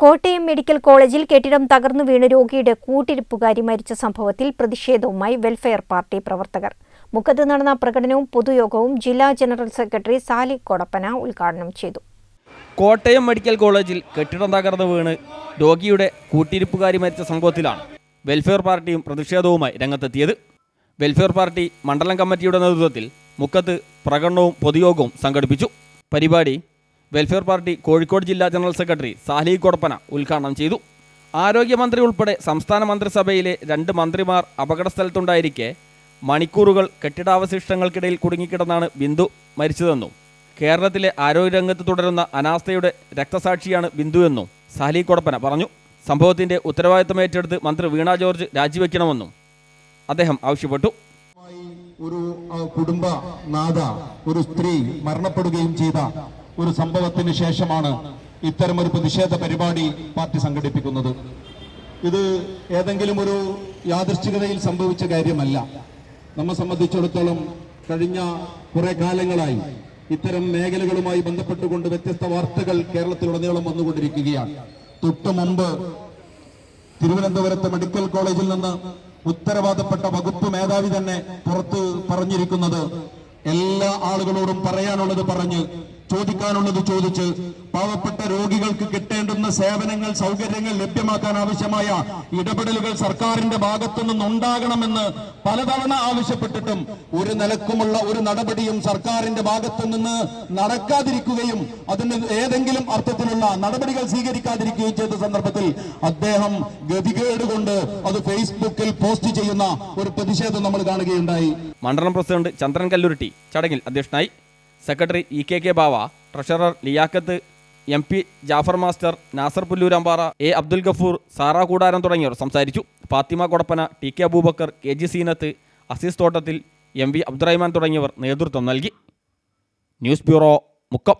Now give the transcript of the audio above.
Kottayam medical കോളേജിൽ കെട്ടിടം തകർന്നു വീണ് രോഗിയുടെ കൂട്ടിരിപ്പുകാരി മരിച്ച സംഭവത്തിൽ പ്രതിഷേധവുമായി വെൽഫെയർ പാർട്ടി പ്രവർത്തകർ. മുഖത്ത് നടന്ന പ്രകടനവും പൊതുയോഗവും ജില്ലാ ജനറൽ സെക്രട്ടറി സാലി കൊടപ്പന ഉദ്ഘാടനം ചെയ്തു. കോട്ടയം മെഡിക്കൽ കോളേജിൽ കെട്ടിടം തകർന്നു വീണ് രോഗിയുടെ കൂട്ടിരിപ്പുകാരി മരിച്ച സംഭവത്തിലാണ് വെൽഫെയർ പാർട്ടിയും പ്രതിഷേധവുമായി രംഗത്തെത്തിയത്. വെൽഫെയർ പാർട്ടി മണ്ഡലം കമ്മിറ്റിയുടെ നേതൃത്വത്തിൽ മുക്കത്ത് പ്രകടനവും പൊതുയോഗവും സംഘടിപ്പിച്ചു. പരിപാടി വെൽഫെയർ പാർട്ടി കോഴിക്കോട് ജില്ലാ ജനറൽ സെക്രട്ടറി സാലി കൊടപ്പന ഉദ്ഘാടനം ചെയ്തു. ആരോഗ്യമന്ത്രി ഉൾപ്പെടെ സംസ്ഥാന മന്ത്രിസഭയിലെ രണ്ട് മന്ത്രിമാർ അപകടസ്ഥലത്തുണ്ടായിരിക്കെ മണിക്കൂറുകൾ കെട്ടിടാവശിഷ്ടങ്ങൾക്കിടയിൽ കുടുങ്ങിക്കിടന്നാണ് ബിന്ദു മരിച്ചതെന്നും കേരളത്തിലെ ആരോഗ്യരംഗത്ത് തുടരുന്ന അനാസ്ഥയുടെ രക്തസാക്ഷിയാണ് ബിന്ദുവെന്നും സാലി കൊടപ്പന പറഞ്ഞു. സംഭവത്തിന്റെ ഉത്തരവാദിത്തം ഏറ്റെടുത്ത് മന്ത്രി വീണ ജോർജ് രാജിവെക്കണമെന്നും അദ്ദേഹം ആവശ്യപ്പെട്ടു. ഒരു കുടുംബ നാഥ ഒരു സ്ത്രീ മരണപ്പെടുകയും ചെയ്ത ഒരു സംഭവത്തിന് ശേഷമാണ് ഇത്തരമൊരു പ്രതിഷേധ പരിപാടി പാർട്ടി സംഘടിപ്പിക്കുന്നത്. ഇത് ഏതെങ്കിലും ഒരു യാദൃശ്ചികതയിൽ സംഭവിച്ച കാര്യമല്ല. നമ്മെ സംബന്ധിച്ചിടത്തോളം കഴിഞ്ഞ കുറെ കാലങ്ങളായി ഇത്തരം മേഖലകളുമായി ബന്ധപ്പെട്ടുകൊണ്ട് വ്യത്യസ്ത വാർത്തകൾ കേരളത്തിലുടനീളം വന്നുകൊണ്ടിരിക്കുകയാണ്. തൊട്ടു മുമ്പ് തിരുവനന്തപുരത്ത് മെഡിക്കൽ കോളേജിൽ നിന്ന് ഉത്തരവാദപ്പെട്ട വകുപ്പ് മേധാവി തന്നെ പുറത്ത് പറഞ്ഞിരിക്കുന്നത് എല്ലാ ആളുകളോടും പറയാനുള്ളത് പറഞ്ഞ് ചോദിക്കാനുള്ളത് ചോദിച്ച് പാവപ്പെട്ട രോഗികൾക്ക് കിട്ടേണ്ടുന്ന സേവനങ്ങൾ സൗകര്യങ്ങൾ ലഭ്യമാക്കാൻ ആവശ്യമായ ഇടപെടലുകൾ സർക്കാരിന്റെ ഭാഗത്തു നിന്നുണ്ടാകണമെന്ന് പലതവണ ആവശ്യപ്പെട്ടിട്ടും ഒരു നിലക്കുമുള്ള ഒരു നടപടിയും സർക്കാരിന്റെ ഭാഗത്തു നിന്ന് നടക്കാതിരിക്കുകയും അതിന് ഏതെങ്കിലും അർത്ഥത്തിലുള്ള നടപടികൾ സ്വീകരിക്കാതിരിക്കുകയും ചെയ്ത സന്ദർഭത്തിൽ അദ്ദേഹം ഗതികേട് കൊണ്ട് അത് ഫേസ്ബുക്കിൽ പോസ്റ്റ് ചെയ്യുന്ന ഒരു പ്രതിഷേധം നമ്മൾ കാണുകയുണ്ടായി. മണ്ഡലം പ്രസിഡന്റ് ചന്ദ്രൻ കല്ലുരുട്ടി ചടങ്ങിൽ അധ്യക്ഷനായി secretary E K K Bava treasurer Liyakath M P Jafar master Nasar Pulloorampara A Abdul Gafoor Sara Koodaram തുടങ്ങിയവർ സംസാരിച്ചു. Fathima Kodappana T K Aboobacker K G Seenath Azeez Thottathil M V Abdurahman തുടങ്ങിയവർ നേതൃത്വം നൽകി. News bureau Mukkam.